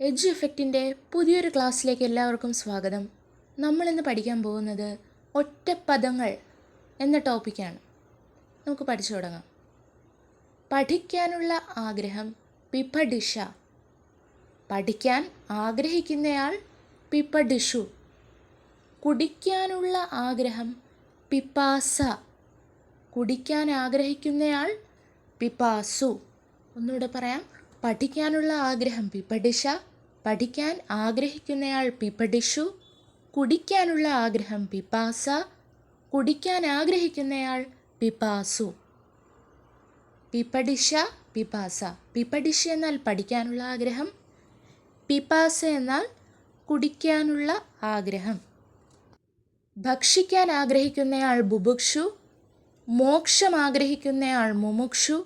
Edge എഫക്റ്റിന്റെ പുതിയൊരു ക്ലാസ്സിലേക്ക് എല്ലാവർക്കും സ്വാഗതം. നമ്മളിന്ന് പഠിക്കാൻ പോകുന്നത് ഒറ്റപ്പദങ്ങൾ എന്ന ടോപ്പിക്കാണ്. നമുക്ക് പഠിച്ചു തുടങ്ങാം. പഠിക്കാനുള്ള ആഗ്രഹം പിപ്പഡിഷ. പഠിക്കാൻ ആഗ്രഹിക്കുന്നയാൾ പിപ്പഡിഷു. കുടിക്കാനുള്ള ആഗ്രഹം പിപ്പാസ. കുടിക്കാൻ ആഗ്രഹിക്കുന്നയാൾ പിപ്പാസു. ഒന്നുകൂടെ പറയാം. പഠിക്കാനുള്ള ആഗ്രഹം പിപ്പടിഷ പഠിക്കാൻ ആഗ്രഹിക്കുന്നയാൾ പിപ്പടിഷു കുടിക്കാനുള്ള ആഗ്രഹം പിപ്പാസ കുടിക്കാൻ ആഗ്രഹിക്കുന്നയാൾ പിപ്പാസു പിപ്പടിഷ പിപ്പാസ പിപ്പടിഷ എന്നാൽ പഠിക്കാനുള്ള ആഗ്രഹം പിപ്പാസ എന്നാൽ കുടിക്കാനുള്ള ആഗ്രഹം. ഭക്ഷിക്കാൻ ആഗ്രഹിക്കുന്നയാൾ ബുഭുക്ഷു മോക്ഷം ആഗ്രഹിക്കുന്നയാൾ മുമുക്ഷു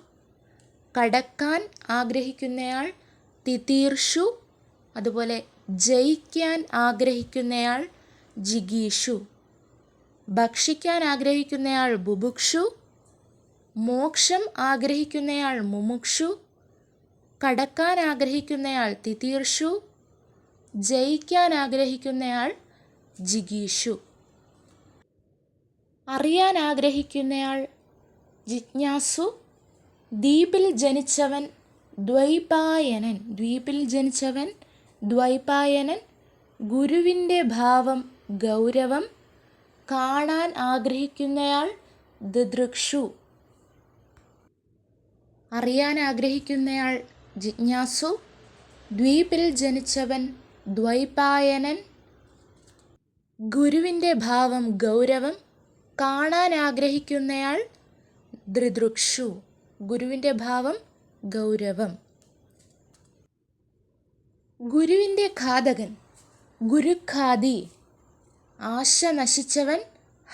കടക്കാൻ ആഗ്രഹിക്കുന്നയാൾ തിതീർഷു അതുപോലെ ജയിക്കാൻ ആഗ്രഹിക്കുന്നയാൾ ജിഗീഷു. ഭക്ഷിക്കാൻ ആഗ്രഹിക്കുന്നയാൾ ബുഭുക്ഷു മോക്ഷം ആഗ്രഹിക്കുന്നയാൾ മുമുക്ഷു കടക്കാൻ ആഗ്രഹിക്കുന്നയാൾ തിതീർഷു ജയിക്കാൻ ആഗ്രഹിക്കുന്നയാൾ ജിഗീഷു. അറിയാൻ ആഗ്രഹിക്കുന്നയാൾ ജിജ്ഞാസു ദ്വീപിൽ ജനിച്ചവൻ ദ്വൈപായനൻ. ദ്വീപിൽ ജനിച്ചവൻ ദ്വൈപായനൻ. ഗുരുവിന്റെ ഭാവം ഗൗരവം. കാണാൻ ആഗ്രഹിക്കുന്നയാൾ ദിദൃക്ഷു. അറിയാൻ ആഗ്രഹിക്കുന്നയാൾ ജിജ്ഞാസു. ദ്വീപിൽ ജനിച്ചവൻ ദ്വൈപായനൻ. ഗുരുവിന്റെ ഭാവം ഗൗരവം. കാണാൻ ആഗ്രഹിക്കുന്നയാൾ ദൃദൃക്ഷു. ഗുരുവിന്റെ ഭാവം ഗൗരവം. ഗുരുവിന്റെ ഘാതകൻ ഗുരുഖാദി. ആശ നശിച്ചവൻ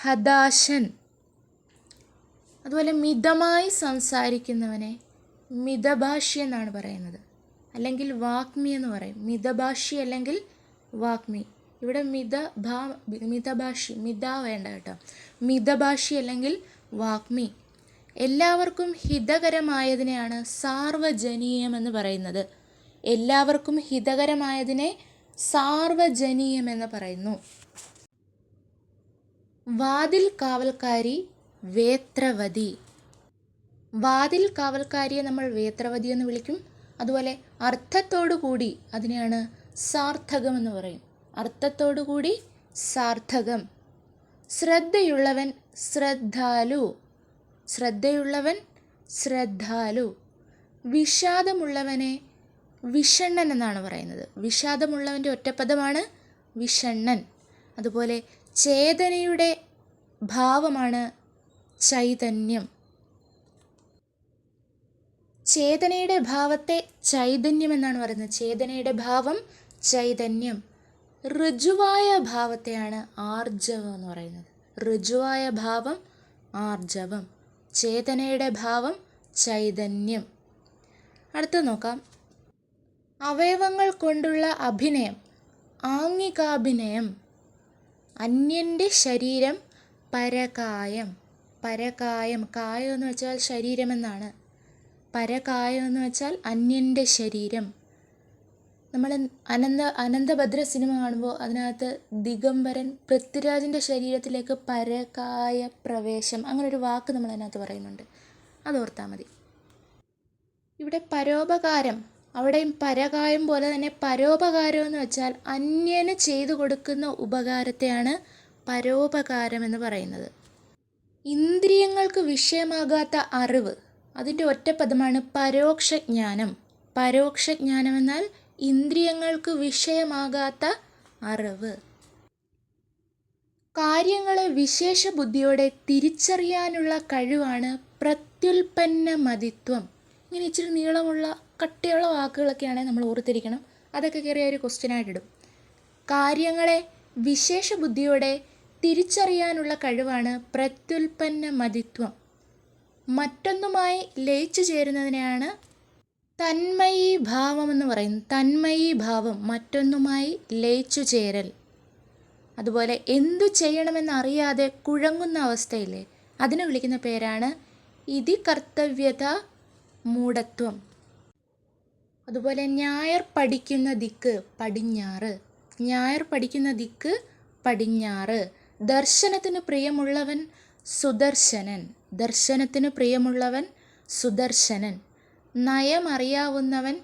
ഹതാശൻ. അതുപോലെ മിതമായി സംസാരിക്കുന്നവനെ മിതഭാഷി എന്നാണ് പറയുന്നത്. അല്ലെങ്കിൽ വാഗ്മി എന്ന് പറയും. മിതഭാഷി അല്ലെങ്കിൽ വാഗ്മി. ഇവിടെ മിത ഭാ മിതഭാഷി മിത വേണ്ട കേട്ടോ. മിതഭാഷി അല്ലെങ്കിൽ വാഗ്മി. എല്ലാവർക്കും ഹിതകരമായതിനെയാണ് സാർവജനീയം എന്ന് പറയുന്നത്. എല്ലാവർക്കും ഹിതകരമായതിനെ സാർവജനീയം എന്ന് പറയുന്നു. വാതിൽ കാവൽക്കാരി വേത്രവതി. വാതിൽ കാവൽക്കാരിയെ നമ്മൾ വേത്രവതി എന്ന് വിളിക്കും. അതുപോലെ കൂടി അതിനെയാണ് സാർത്ഥകം എന്ന് പറയും. കൂടി സാർത്ഥകം. ശ്രദ്ധയുള്ളവൻ ശ്രദ്ധാലു. ശ്രദ്ധയുള്ളവൻ ശ്രദ്ധാലു. വിഷാദമുള്ളവനെ വിഷണ്ണൻ എന്നാണ് പറയുന്നത്. വിഷാദമുള്ളവന്റെ ഒറ്റപ്പദമാണ് വിഷണ്ണൻ. അതുപോലെ ചേതനയുടെ ഭാവമാണ് ചൈതന്യം. ചേതനയുടെ ഭാവത്തെ ചൈതന്യം എന്നാണ് പറയുന്നത്. ചേതനയുടെ ഭാവം ചൈതന്യം. ഋജുവായ ഭാവത്തെയാണ് ആർജവം എന്ന് പറയുന്നത്. ഋജുവായ ഭാവം ആർജവം. ചേതനയുടെ ഭാവം ചൈതന്യം. അടുത്ത നോക്കാം. അവയവങ്ങൾ കൊണ്ടുള്ള അഭിനയം ആംഗികാഭിനയം. അന്യന്റെ ശരീരം പരകായം. പരകായം കായം എന്ന് വെച്ചാൽ ശരീരം എന്നാണ് പരകായം എന്ന് വെച്ചാൽ അന്യന്റെ ശരീരം. നമ്മൾ അനന്ത അനന്തഭദ്ര സിനിമ കാണുമ്പോൾ അതിനകത്ത് ദിഗംബരൻ പൃഥ്വിരാജിന്റെ ശരീരത്തിലേക്ക് പരകായ പ്രവേശം അങ്ങനൊരു വാക്ക് നമ്മൾ അതിനകത്ത് പറയുന്നുണ്ട്. അത് ഓർത്താൽ മതി. ഇവിടെ പരോപകാരം അവിടെയും പരകായം പോലെ തന്നെ പരോപകാരം എന്ന് വെച്ചാൽ അന്യന് ചെയ്തു കൊടുക്കുന്ന ഉപകാരത്തെയാണ് പരോപകാരം എന്ന് പറയുന്നത്. ഇന്ദ്രിയങ്ങൾക്ക് വിഷയമാകാത്ത അറിവ് അതിന്റെ ഒറ്റപ്പദമാണ് പരോക്ഷജ്ഞാനം. പരോക്ഷജ്ഞാനം എന്നാൽ ഇന്ദ്രിയങ്ങൾക്ക് വിഷയമാകാത്ത അറിവ്. കാര്യങ്ങളെ വിശേഷ ബുദ്ധിയോടെ തിരിച്ചറിയാനുള്ള കഴിവാണ് പ്രത്യുൽപ്പന്ന മതിത്വം ഇങ്ങനെ ഇച്ചിരി നീളമുള്ള കട്ടിയുള്ള വാക്കുകളൊക്കെയാണെങ്കിൽ നമ്മൾ ഓർത്തിരിക്കണം. അതൊക്കെ കയറിയ ഒരു ക്വസ്റ്റ്യനായിട്ടിടും കാര്യങ്ങളെ വിശേഷ ബുദ്ധിയോടെ തിരിച്ചറിയാനുള്ള കഴിവാണ് പ്രത്യുൽപ്പന്ന മതിത്വം മറ്റൊന്നുമായി ലയിച്ചു ചേരുന്നതിനെയാണ് തന്മയീ ഭാവം എന്ന് പറയും. തന്മയി ഭാവം മറ്റൊന്നുമായി ലയിച്ചു ചേരൽ. അതുപോലെ എന്തു ചെയ്യണമെന്നറിയാതെ കുഴങ്ങുന്ന അവസ്ഥയില്ലേ? അതിനെ വിളിക്കുന്ന പേരാണ് ഇതി കർത്തവ്യത മൂഢത്വം അതുപോലെ ഞായർ പഠിക്കുന്ന ദിക്ക് പടിഞ്ഞാറ്. ഞായർ പഠിക്കുന്ന ദിക്ക് പടിഞ്ഞാറ്. ദർശനത്തിന് പ്രിയമുള്ളവൻ സുദർശനൻ. ദർശനത്തിന് പ്രിയമുള്ളവൻ സുദർശനൻ. നയമറിയാവുന്നവൻ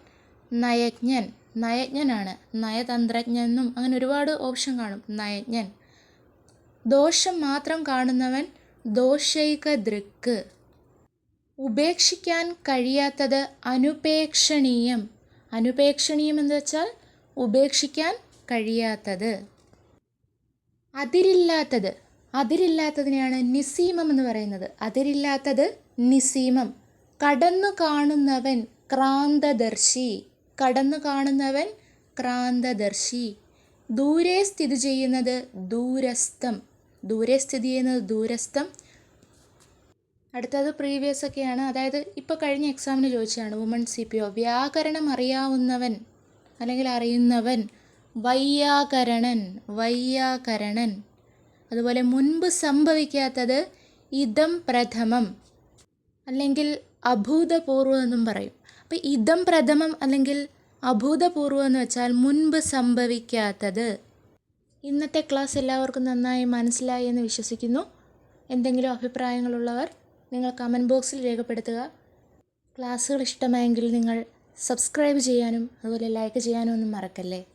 നയജ്ഞൻ. നയജ്ഞനാണ്. നയതന്ത്രജ്ഞനും. അങ്ങനെ ഒരുപാട് ഓപ്ഷൻ കാണും. നയജ്ഞൻ. ദോഷം മാത്രം കാണുന്നവൻ ദോഷൈക ദൃക്ക് ഉപേക്ഷിക്കാൻ കഴിയാത്തത് അനുപേക്ഷണീയം. അനുപേക്ഷണീയം എന്ന് വെച്ചാൽ ഉപേക്ഷിക്കാൻ കഴിയാത്തത്. അതിരില്ലാത്തത്. അതിരില്ലാത്തതിനെയാണ് നിസീമം എന്ന് പറയുന്നത്. അതിരില്ലാത്തത് നിസീമം. കടന്നു കാണുന്നവൻ ക്രാന്തദർശി. കടന്നു കാണുന്നവൻ ക്രാന്തദർശി. ദൂരെ സ്ഥിതി ചെയ്യുന്നത് ദൂരസ്ഥം. ദൂരെ സ്ഥിതി ചെയ്യുന്നത് ദൂരസ്ഥം. അടുത്തത് പ്രീവിയസ് ഒക്കെയാണ്. അതായത് ഇപ്പോൾ കഴിഞ്ഞ എക്സാമിന് ചോദിച്ചതാണ്. വുമൺ സി പി ഒ വ്യാകരണം അറിയാവുന്നവൻ അല്ലെങ്കിൽ അറിയുന്നവൻ വയ്യാകരണൻ വയ്യാകരണൻ. അതുപോലെ മുൻപ് സംഭവിക്കാത്തത് ഇതം പ്രഥമം. അല്ലെങ്കിൽ അഭൂതപൂർവം എന്നും പറയും. അപ്പോൾ ഇതം പ്രഥമം അല്ലെങ്കിൽ അഭൂതപൂർവം എന്ന് വെച്ചാൽ മുൻപ് സംഭവിക്കാത്തത്. ഇന്നത്തെ ക്ലാസ് എല്ലാവർക്കും നന്നായി മനസ്സിലായി എന്ന് വിശ്വസിക്കുന്നു. എന്തെങ്കിലും അഭിപ്രായങ്ങളുള്ളവർ നിങ്ങൾ കമന്റ് ബോക്സിൽ രേഖപ്പെടുത്തുക. ക്ലാസ്സുകൾ ഇഷ്ടമായെങ്കിൽ നിങ്ങൾ സബ്സ്ക്രൈബ് ചെയ്യാനും അതുപോലെ ലൈക്ക് ചെയ്യാനും ഒന്നും മറക്കല്ലേ?